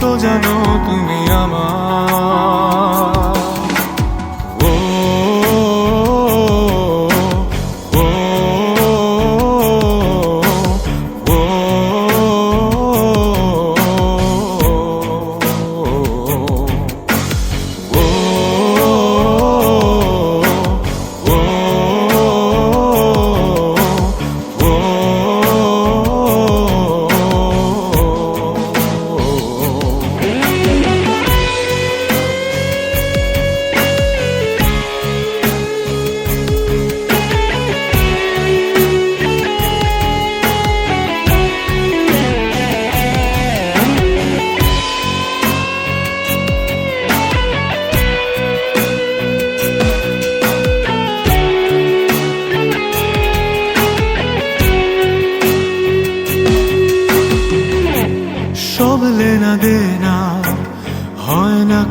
তো জানো তুমি আমার।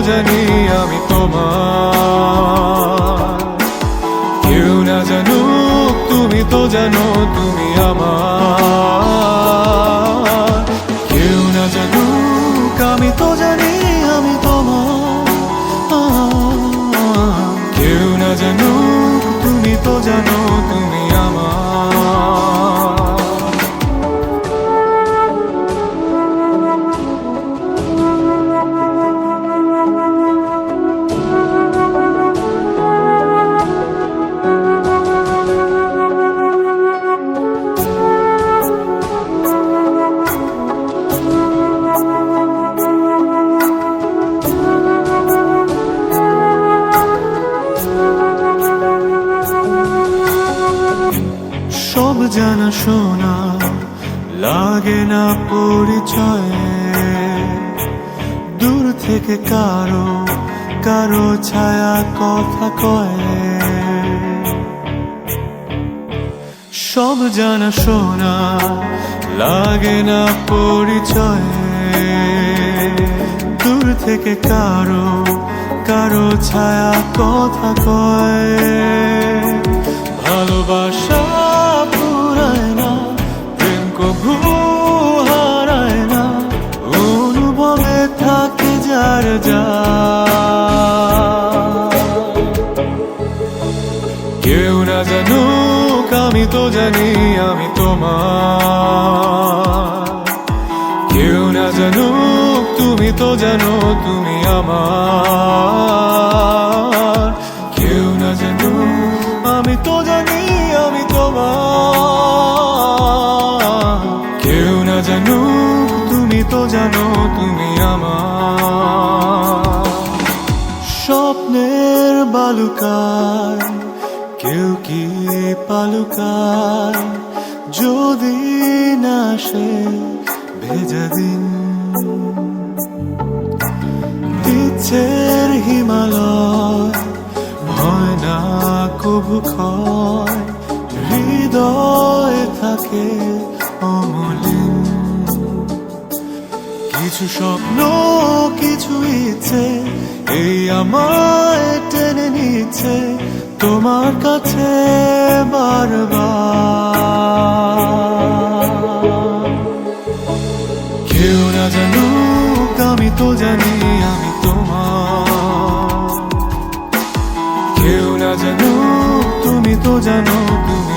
জানি আমি তোমার। কেউ না জানুক তুমি তো জানো তুমি আমার। সব জানা শোনা, লাগে না পরিচয়ে। দূর থেকে কারও কারও ছায়া কথা কয়। সব জানা শোনা, লাগে না পরিচয়ে। দূর থেকে কারও কারও ছায়া কথা কয়। থাকে যার যা। কেউ না জানুক, আমি তো জানি আমি তোমার। কেউ না জানুক, তুমি তো জানো তুমি আমার। কেউ না জানুক, আমি তো জানি আমি তোমার। কেউ না জানুক, তুমি তো জানো তুমি কেউ কি পালুকায় যদি না সে ভেজা দিন? ইচ্ছের হিমালয় সুখ হয় হৃদয় থাকে অমলিন। কিছু স্বপ্ন, কিছু ইচ্ছে, এই আমায় টেনে নিচ্ছে। তোমার কাছে বারবার। কেউ না জানুক, আমি তো জানি আমি তোমার। কেউ না জানুক, তুমি তো জানো তুমি